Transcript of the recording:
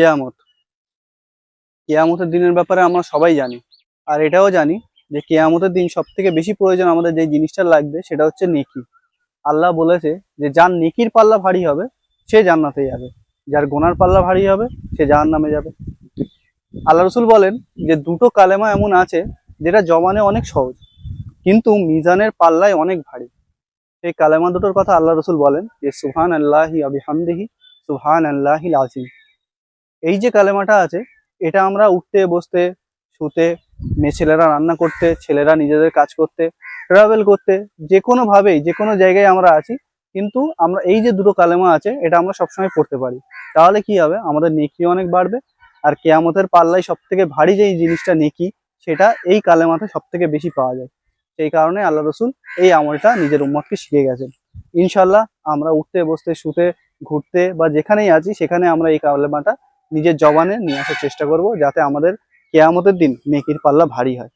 কেয়ামত। কেয়ামতের দিনের ব্যাপারে আমরা সবাই জানি। আর এটাও জানি যে কেয়ামতের দিন সব থেকে বেশি প্রয়োজন আমাদের যে জিনিসটা লাগবে সেটা হচ্ছে নেকি। আল্লাহ বলেছে যে যার নেকির পাল্লা ভারী হবে, সে জান্নাতে যাবে। যার গোনার পাল্লা ভারী হবে, সে জাহান নামে যাবে। আল্লাহ রসুল বলেন যে দুটো কালেমা এমন আছে যেটা জমানে অনেক সহজ, কিন্তু মিজানের পাল্লায় অনেক ভারী। সেই কালেমা দুটোর কথা আল্লাহ রসুল বলেন যে সুহান আল্লাহি আবিহামদিহি সুহান আল্লাহি আজিম এই যে কালেমাটা আছে, এটা আমরা উঠতে, বসতে, শুতে মেয়ে ছেলেরা রান্না করতে, ছেলেরা নিজেদের কাজ করতে ট্রাভেল করতে, যে কোনো ভাবেই যে কোনো জায়গায় আমরা আছি, কিন্তু আমরা এই যে দুটো কালেমা আছে, এটা আমরা সবসময় পড়তে পারি। তাহলে কি হবে? আমাদের নেকি অনেক বাড়বে, আর কেয়ামতের পাল্লায় সব থেকে ভারী যেই জিনিসটা নেকি, সেটা এই কালেমাতে সব থেকে বেশি পাওয়া যায়। সেই কারণে আল্লাহ রসুল এই আমলটা নিজের উম্মতকে শিখে গেছেন। ইনশাল্লাহ আমরা উঠতে, বসতে, শুতে, ঘুরতে বা যেখানেই আছি, সেখানে আমরা এই কালেমাটা নিজের জবানে নিয়ে আসার চেষ্টা করব যাতে আমাদের কেয়ামতের দিন নেকির পাল্লা ভারী হয়।